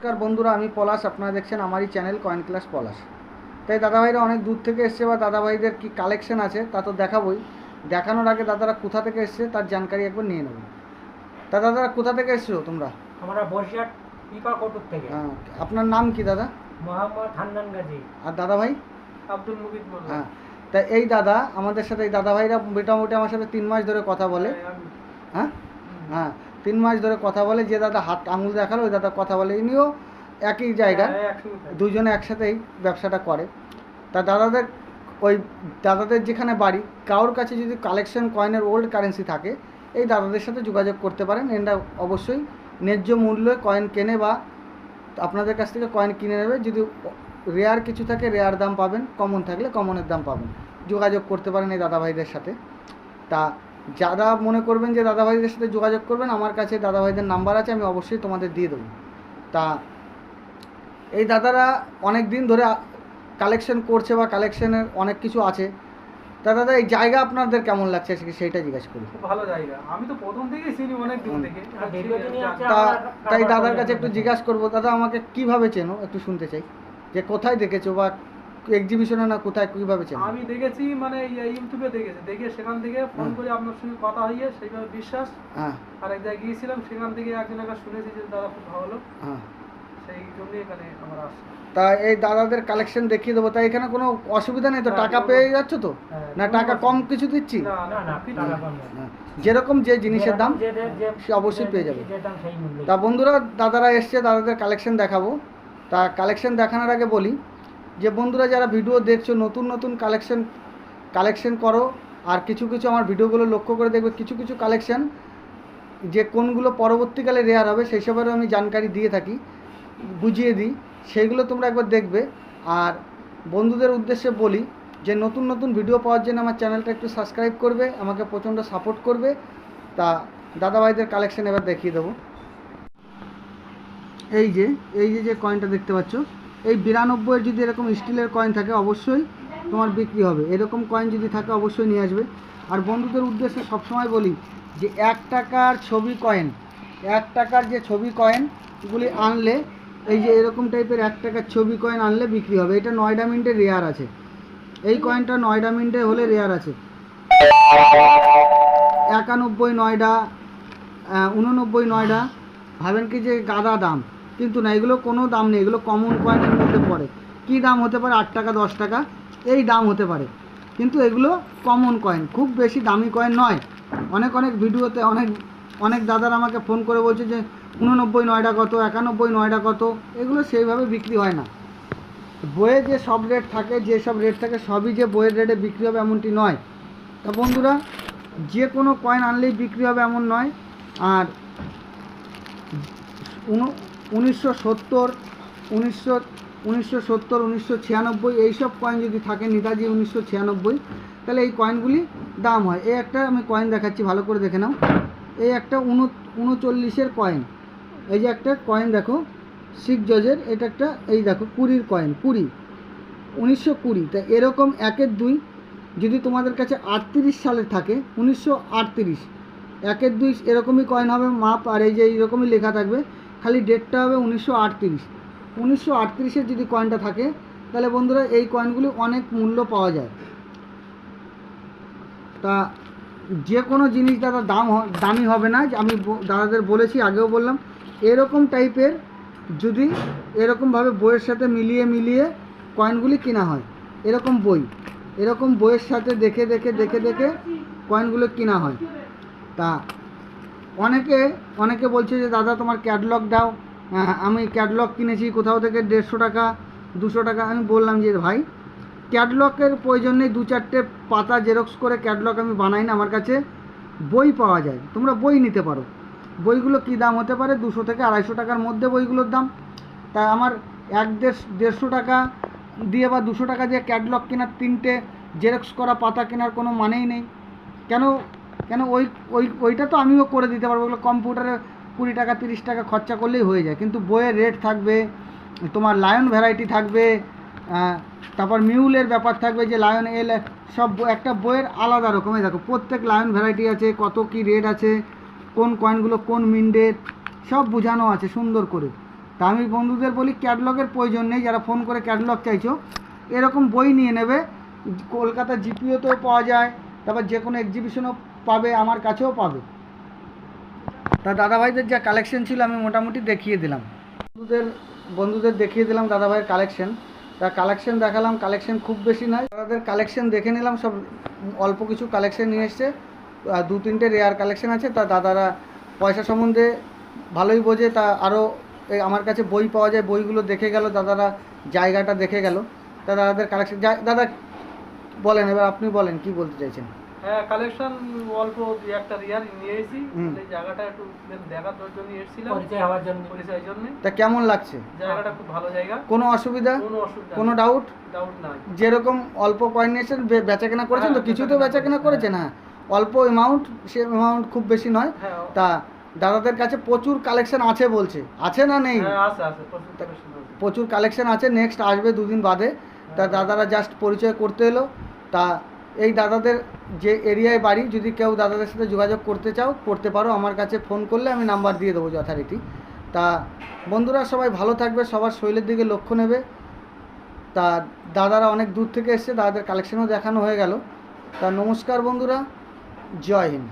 নমস্কার বন্ধুরা আমি পলাশ। আপনারা দেখছেন আমারই চ্যানেল কয়েন ক্লাস পলাশ। তাই দাদাভাইরা অনেক দূর থেকে এসছে বা দাদাভাইদের কি কালেকশন আছে তা তো দেখাবই। দেখানোর আগে দাদারা কোথা থেকে এসছে তার জানকারি একবার নিয়ে নেব। তা দাদারা কোথা থেকে এসছো তোমরা? আমরা বসিরহাট পিপা থেকে। হ্যাঁ, আপনার নাম কি দাদা? মোহাম্মদ হান্নান গাজী। আর দাদাভাই? আব্দুল হ্যাঁ তা এই দাদা আমাদের সাথে এই দাদাভাইরা মোটামুটি আমার সাথে তিন মাস ধরে কথা বলে। হ্যাঁ? হ্যাঁ তিন মাস ধরে কথা বলে যে দাদা হাত আঙুল দেখাল ওই দাদা কথা বলে ইনিও একই জায়গা দুজনে একসাথেই ব্যবসাটা করে। তা দাদাদের ওই দাদাদের যেখানে বাড়ি কারোর কাছে যদি কালেকশন কয়েনের ওল্ড কারেন্সি থাকে এই দাদাদের সাথে যোগাযোগ করতে পারেন। এরা অবশ্যই ন্যায্য মূল্যে কয়েন কেনে বা আপনাদের কাছ থেকে কয়েন কিনে নেবে। যদি রেয়ার কিছু থাকে রেয়ার দাম পাবেন কমন থাকলে কমনের দাম পাবেন। যোগাযোগ করতে পারেন এই দাদাভাইদের সাথে। তা যারা মনে করবেন যে দাদাভাইদের সাথে যোগাযোগ করবেন আমার কাছে দাদাভাইদের নাম্বার আছে আমি অবশ্যই তোমাদের দিয়ে দেবো। তা এই দাদারা অনেক দিন ধরে কালেকশন করছে বা কালেকশনের অনেক কিছু আছে। তা দাদা এই জায়গা আপনাদের কেমন লাগছে? আজকে সেইটা জিজ্ঞেস করি। খুব ভালো জায়গা। আমি তো প্রথম থেকেই চিনি অনেক হুম। থেকে। তাই দাদার কাছে একটু। জিজ্ঞাসা করব দাদা আমাকে কীভাবে চেনো? একটু শুনতে চাই। যে কোথায় দেখেছ বা এক্সিবিশনে না কোথায় কীভাবে চেনো আমি দেখেছি মানে ইউটিউবে দেখেছি। দেখে সেখান থেকে ফোন। করে আপনার সঙ্গে কথা হইয়ে সেইভাবে বিশ্বাস। হ্যাঁ। আর এক জায়গায় গিয়েছিলাম সেখান থেকে একজনের কাছে শুনেছি যে দাদা খুব ভালো হ্যাঁ। সেই জন্যই এখানে আমার আসা তা এই দাদাদের কালেকশন দেখিয়ে দেবো। তাই এখানে কোনো অসুবিধা নেই তো? টাকা পেয়ে যাচ্ছ তো? হ্যাঁ, না টাকা কম কিছু দিচ্ছি। হ্যাঁ। যেরকম যে জিনিসের দাম সে অবশ্যই পেয়ে যাবে। তা বন্ধুরা দাদারা এসছে দাদাদের কালেকশন দেখাবো। তা কালেকশন দেখানোর আগে বলি যে বন্ধুরা যারা ভিডিও দেখছ, নতুন নতুন কালেকশন কালেকশন করো, আর কিছু কিছু আমার ভিডিওগুলো লক্ষ্য করে দেখবে, কিছু কিছু কালেকশন যে কোনগুলো পরবর্তীকালে রেয়ার হবে, সেই সবেরও আমি জানকারি দিয়ে থাকি, বুঝিয়ে দিই, সেইগুলো তোমরা একবার দেখবে। আর বন্ধুদের উদ্দেশ্যে বলি যে নতুন নতুন ভিডিও পাওয়ার জন্য আমার চ্যানেলটা একটু সাবস্ক্রাইব করবে, আমাকে প্রচণ্ড সাপোর্ট করবে। তা দাদাভাইদের কালেকশন এবার দেখিয়ে দেবো। এই যে এই যে যে কয়েনটা দেখতে পাচ্ছ এই বিরানব্বইয়ের যদি এরকম স্টিলের কয়েন থাকে, অবশ্যই তোমার বিক্রি হবে। এরকম কয়েন যদি থাকে, অবশ্যই নিয়ে আসবে। আর বন্ধুদের উদ্দেশ্যে সবসময় বলি যে, এক টাকার ছবি কয়েন এক টাকার যে ছবি কয়েনগুলি আনলে, এই যে এরকম টাইপের এক টাকার ছবি কয়েন আনলে বিক্রি হবে। এটা নয়ডা মিন্টে রেয়ার আছে। এই কয়েনটা নয়ডা মিন্টে হলে রেয়ার আছে। একানব্বই নয়ডা উননব্বই নয়ডা, ভাবেন কি যে গাদা দাম। কিন্তু না, এগুলো কোনো দাম নেই, এগুলো কমন কয়েনের মধ্যে পড়ে। কি দাম হতে পারে? আট টাকা, দশ টাকা, এই দাম হতে পারে। কিন্তু এগুলো কমন কয়েন খুব বেশি দামি কয়েন নয়। অনেক অনেক ভিডিওতে অনেক অনেক দাদারা আমাকে ফোন করে বলছে যে, উননব্বই নয়টা কত, একানব্বই নয়টা কত, এগুলো সেইভাবে বিক্রি হয় না। বইয়ে যে সব রেট থাকে, যে সব রেট থাকে, সবই যে বইয়ের রেটে বিক্রি হবে এমনটি নয়। তা বন্ধুরা, যে কোনো কয়েন আনলেই বিক্রি হবে এমন নয়। আর উনিশশো সত্তর, উনিশশো উনিশশো সত্তর, উনিশশো ছিয়ানব্বই কয়েন যদি থাকে নেতাজি উনিশশো ছিয়ানব্বই, তাহলে এই কয়েনগুলি দাম হয়। এই একটা আমি কয়েন দেখাচ্ছি, ভালো করে দেখে নাও। এই একটা উন, উনচল্লিশের কয়েন এই যে একটা কয়েন দেখো শিখ জজের এটা একটা, এই দেখো, কুড়ির কয়েন কুড়ি। উনিশশো কুড়ি, তা এরকম একের দুই, যদি তোমাদের কাছে আটত্রিশ সালের থাকে, উনিশশো আটত্রিশ, একের দুই এরকমই কয়েন হবে মাপ আর এই যে এইরকমই লেখা থাকবে। খালি ডেটটা হবে উনিশশো আটত্রিশ। উনিশশো যদি কয়েনটা থাকে, তাহলে বন্ধুরা এই কয়েনগুলি অনেক মূল্য পাওয়া যায়। তা যে কোনো জিনিস দাদা দাম দামি হবে না আমি দাদাদের বলেছি, আগেও বললাম। এরকম টাইপের যদি এরকমভাবে বইয়ের সাথে মিলিয়ে মিলিয়ে কয়েনগুলি কেনা হয়, এরকম বই, এরকম বইয়ের সাথে দেখে দেখে দেখে দেখে কয়েনগুলো কেনা হয়। তা অনেকে অনেকে বলছে যে, দাদা, তোমার ক্যাটলগ দাও। আমি ক্যাটলগ কিনেছি, কোথাও থেকে দেড়শো টাকা, দুশো টাকা। আমি বললাম যে, ভাই ক্যাটলগের প্রয়োজন নেই, দু চারটে পাতা জেরক্স করে ক্যাটলগ আমি বানাই না আমার কাছে। বই পাওয়া যায়। তোমরা বই নিতে পারো। বইগুলো কী দাম হতে পারে? দুশো থেকে আড়াইশো টাকার মধ্যে বইগুলোর দাম। তা আমার এক দেড় দেড়শো টাকা দিয়ে বা দুশো টাকা দিয়ে ক্যাটলগ কেনার তিনটে জেরক্স করা পাতা কেনার কোনো মানেই নেই। কেন কেন ওই ওই, ওইটা তো আমিও করে দিতে পারব ওগুলো কম্পিউটারে কুড়ি টাকা, তিরিশ টাকা খরচা করলেই হয়ে যায়। কিন্তু বইয়ের রেট থাকবে, তোমার লায়ন ভ্যারাইটি থাকবে তারপর মিউলের ব্যাপার থাকবে যে লায়ন এল, সব একটা বইয়ের আলাদা রকমের দেখো, প্রত্যেক লায়ন ভ্যারাইটি আছে, কত কি রেট আছে, কোন কয়েনগুলো কোন মিন্ডের সব বোঝানো আছে সুন্দর করে। তা আমি বন্ধুদের বলি ক্যাটলগের প্রয়োজন নেই, যারা ফোন করে ক্যাটলগ চাইছো, এরকম বই নিয়ে নেবে। কলকাতা জিপিওতেও পাওয়া যায়, তারপর যে কোনো এক্সিবিশনও পাবে, আমার কাছেও পাবে। তা দাদাভাইদের যা কালেকশন ছিল, আমি মোটামুটি দেখিয়ে দিলাম। বন্ধুদের বন্ধুদের দেখিয়ে দিলাম দাদাভাইয়ের কালেকশন তা কালেকশন দেখালাম কালেকশন খুব বেশি নয়। দাদাদের কালেকশন দেখে নিলাম, সব অল্প কিছু কালেকশন নিয়ে এসছে। দু তিনটে রেয়ার কালেকশন আছে। তা দাদারা পয়সা সম্বন্ধে ভালোই বোঝে, তা আরও আমার কাছে বই পাওয়া যায়, বইগুলো দেখে গেল, দাদারা জায়গাটা দেখে গেল। তা দাদাদের কালেকশন দাদা বলেন, এবার আপনি বলেন, কি বলতে চাইছেন? হ্যাঁ কালেকশন অল্প দুই একটা রিয়ার নিয়ে এসেছি। এই জায়গাটা একটু দেখার জন্য এসেছিলাম। পরিচয় হওয়ার জন্য। পরিচয়ের জন্য তা কেমন লাগছে? জায়গাটা খুব ভালো জায়গা। কোনো অসুবিধা? কোনো অসুবিধা কোনো ডাউট ডাউট নাই। যেরকম অল্প কয়েন নিয়েছেন বে- বেচাকেনা করেছেন তো হ্যাঁ, কিছু তো বেচাকেনা করেছেন হ্যাঁ। অল্প অ্যামাউন্ট সে অ্যামাউন্ট খুব বেশি নয়। হ্যাঁ তা দাদাদের কাছে প্রচুর কালেকশন আছে বলছে। আছে না নেই? হ্যাঁ আছে আছে প্রচুর collection প্রচুর কালেকশন আছে নেক্সট আসবে দুদিন বাদে। তা দাদারা জাস্ট পরিচয় করতে এলো। তা এই দাদাদের যে এরিয়ায় বাড়ি, যদি কেউ দাদাদের সাথে যোগাযোগ করতে চাও, করতে পারো। আমার কাছে ফোন করলে আমি নাম্বার দিয়ে দেবো যথারীতি। তা বন্ধুরা, সবাই ভালো থাকবে, সবার শৈলের দিকে লক্ষ্য নেবে। তা দাদারা অনেক দূর থেকে এসছে, দাদাদের কালেকশনও দেখানো হয়ে গেল। তা নমস্কার বন্ধুরা, জয় হিন্দ।